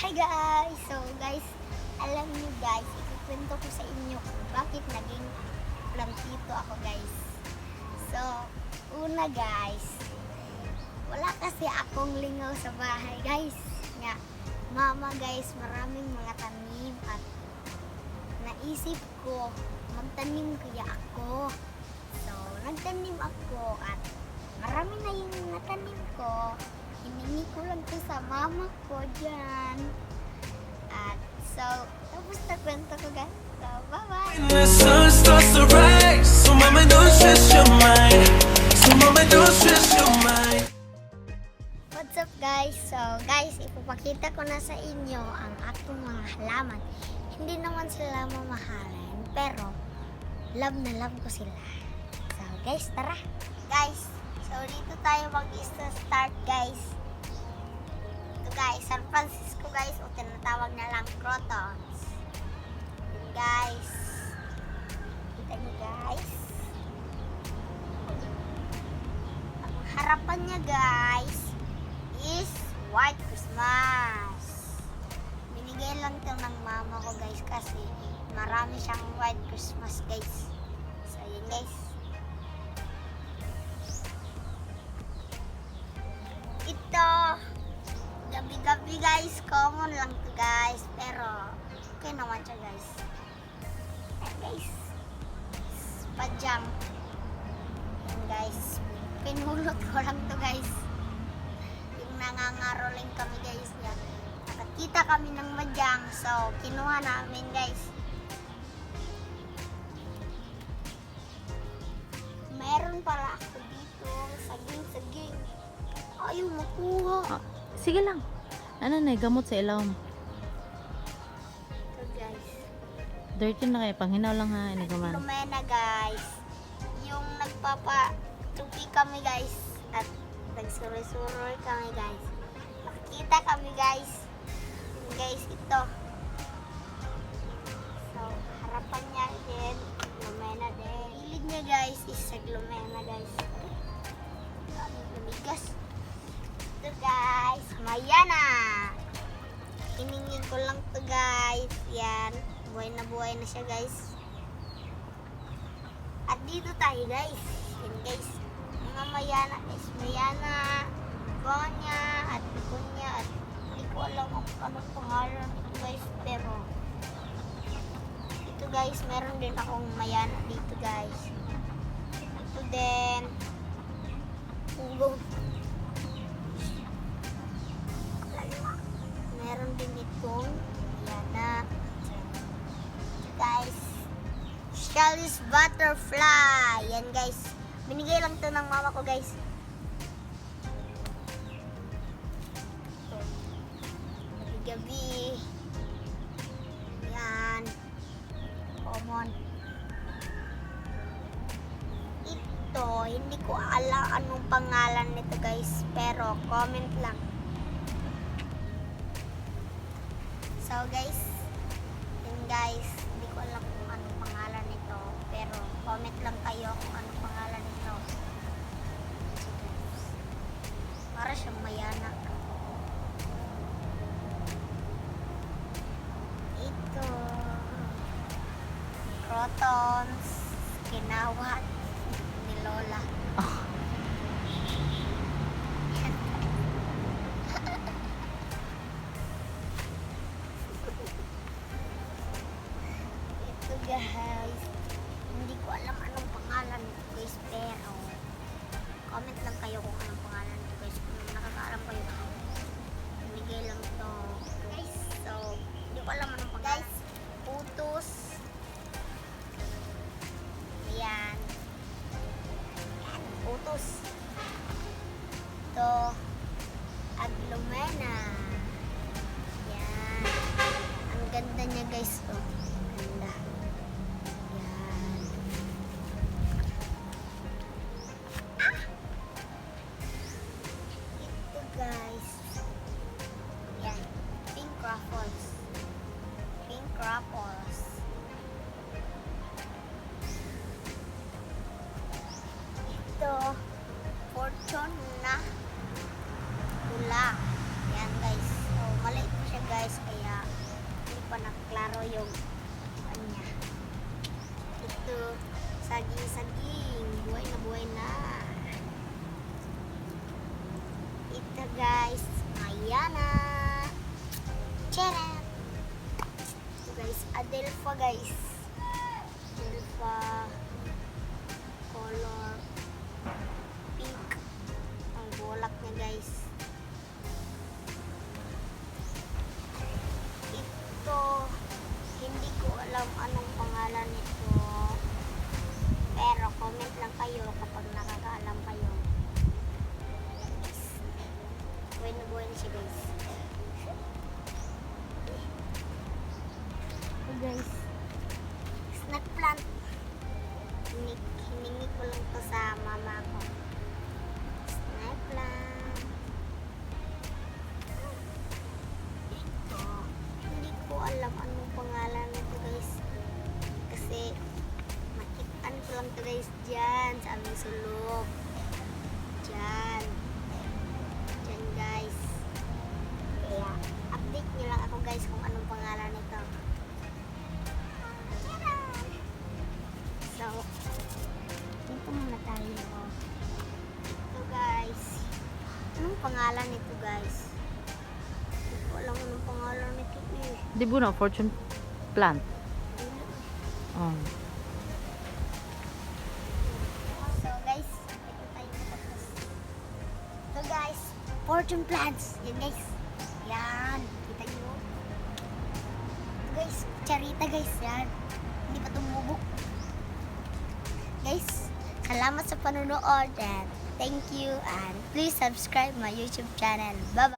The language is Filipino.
Hi guys! So guys, alam niyo guys, ikukwento ko sa inyo kung bakit naging plantito ako guys. So, una guys, wala kasi akong lingaw sa bahay guys. Nga, mama guys, maraming mga tanim at naisip ko, magtanim kaya ako. So, nagtanim ako at marami na yung natanim ko. Hiningi ko lang to sa mama ko dyan. At so, tapos na kwento ko guys. So, bye-bye! When the sun starts to rise, so mama don't stress your mind. So mama don't stress your mind. What's up guys? So guys, ipapakita ko na sa inyo ang aking mga halaman. Hindi naman sila mamahalin, pero love na love ko sila. So guys, tara! Guys, so dito tayo mag-start guys. Guys, San Francisco guys, o tinatawag na lang Crotons. Yun, guys. Kita niyo guys. Ang harapan niya guys is White Christmas. Binigay lang to ng mama ko guys kasi marami siyang White Christmas guys. So yun guys. Guys, common lang to guys. Pero, okay naman siya guys. Ayan guys, padyang. Yan guys, pinulot ko lang to guys yung nangangaroling kami guys yan. Nakakita kami ng madyang so kinuha namin guys. Meron pala ako dito saging-saging. Ayaw makuha. Ah, sige lang. Ano na, gamot sa ilaw mo. Ito guys. Dirty na kayo, panghinaw lang ha, ini gaman. Lumena guys. Yung nagpapa tupi kami guys at nagsuroy-suroy kami guys. Nakikita kami guys. Guys ito. So harapan niya din lumena din. Ilid niya guys is sa lumena guys. Lumigas. Ito Mayana. Hiningin ko lang to guys. Yan. Buhay na buhay na siya guys. At dito tayo guys. Yan guys. Mga mayana guys. Mayana, Gonya, at Gonya. At hindi ko alam kung anong pangalan nito guys. Pero ito guys, meron din akong mayana dito guys. Ito din. Ugo. Meron din itong mayana. Guys, Shelly's Butterfly. Yan guys. Binigay lang to ng mama ko guys. Gabi. Yan. Common. Ito, hindi ko alam anong pangalan nito guys. Pero comment lang. So guys, yun guys, hindi ko alam kung anong pangalan nito. Pero comment lang kayo kung anong pangalan nito. Para siyang mayana. Ito. Crotons. Kinawat. Ni Lola. Ito guys. Hindi ko alam anong pangalan nito guys. Pero comment lang kayo kung anong pangalan nito guys. Kung nakakaalam kayo. Bigay lang to. Guys, so hindi ko alam Ruffles. Ito. Fortune na pula. Yan guys. So, maliit po siya guys. yung ano niya. Ito, saging-saging. Buhay na buhay na. Ito guys, Mayana. Guys, Adelpha guys. Adelpha color pink ang bulak niya guys. Ito, hindi ko alam anong pangalan nito. Pero comment lang kayo kapag nakakaalam kayo. Na buhay na siya guys. Ito guys, snack plant. Hinig, hiningi ko lang to sa mama ko. Snack plant. Ito, hindi ko alam anong pangalan nito guys. Kasi makitaan ko lang to guys dyan sa aming sulok. Dyan. Dyan guys. Kaya update nyo lang ako guys kung anong pangalan nito. Pangalan nito guys? Hindi ko alam anong pangalan nito eh. Di ba na, fortune plant? Oh. So guys, ito tayo. Ito guys, fortune plants. Yan guys. Yan. Kita nyo. Ito guys, charita guys. Yan. Hindi pa tumubok. Guys, salamat sa panonood and thank you and please subscribe my YouTube channel. Bye-bye.